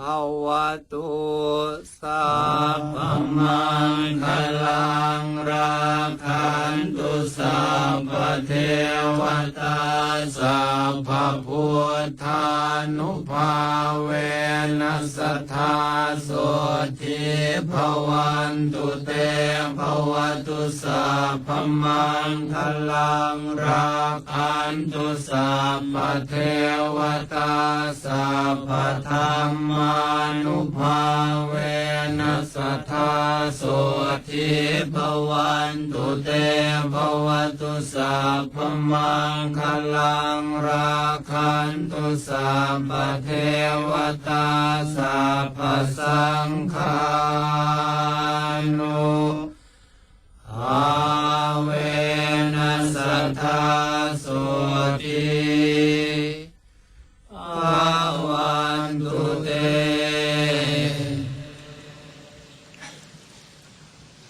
ภาวะตุสัพพมังคลังราคันตุสัพพเทวตาสัพพพุทธานุภาเวนัสธาโสทิภวันตุเตภวตุสัพพมังคลังราคันตุสัพพเทวตาสัพพธรรมานุภาเวนัสทธาโสทิภวันตุเตภวตุสัพพมังคลังราคันตุสัพพเทวตาสัพพสังฆานุ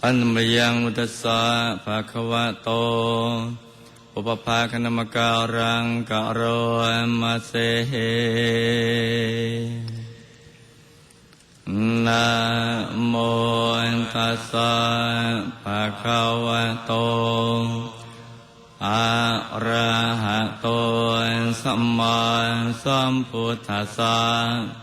อันมยังมุตสสะภะควะโต อุปภาคณมการังกะโรมาเซนะโมตัสสะภะคะวะโตอะระหะโตสัมมาสัมพุทธัสสะ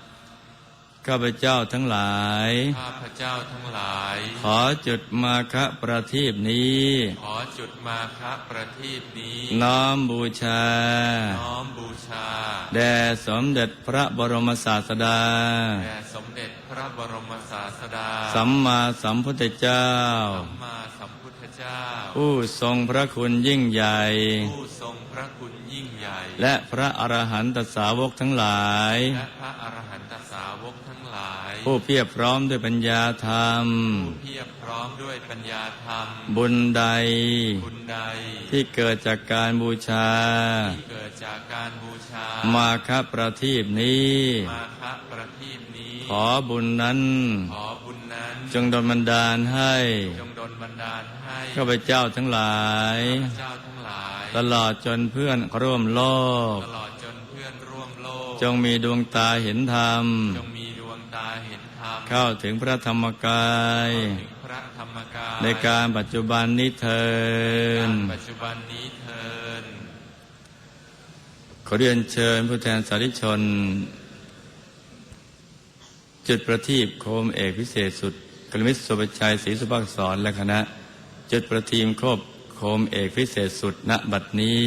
ข้าพเจ้าทั้งหลาย ข้าพเจ้าทั้งหลาย ขอจุดมาคะประทีปนี้ ขอจุดมาคะประทีปนี้ น้อมบูชา น้อมบูชา แด่สมเด็จพระบรมศาสดา แด่สมเด็จพระบรมศาสดา สัมมาสัมพุทธเจ้า สัมมาสัมพุทธเจ้า ผู้ทรงพระคุณยิ่งใหญ่ ผู้ทรงพระคุณยิ่งใหญ่ และพระอรหันตสาวกทั้งหลาย และพระอรหันตสาวกทั้งหลาย ผู้เพียบพร้อมด้วยปัญญาธรรม ผู้เพียบพร้อมด้วยปัญญาธรรม บุญใด บุญใด ที่เกิดจากการบูชา ที่เกิดจากการบูชา มาคะประทีปนี้ มาคะประทีปนี้ ขอบุญนั้น ขอบุญนั้น จงดลบันดาลให้ จงดลบันดาลให้ข้าพเจ้าทั้งหลายข้าพเจ้าทั้งหลาย ตลอดจนเพื่อนร่วมโลก ตลอดจนเพื่อนร่วมโลก จงมีดวงตาเห็นธรรมจงมี เข้าถึงพระธรรมกายถึงพระธรรมกาย ในการปัจจุบันนี้เทินปัจจุบันนี้เทินขอเรียนเชิญผู้แทนสาธุชน จุดประทีปโคมเอกพิเศษสุดกลมิตรสุภชัยศรีสุภาคสอนและคณะ จุดประทีมครบโคมเอกพิเศษสุดณบัดนี้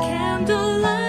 candlelight.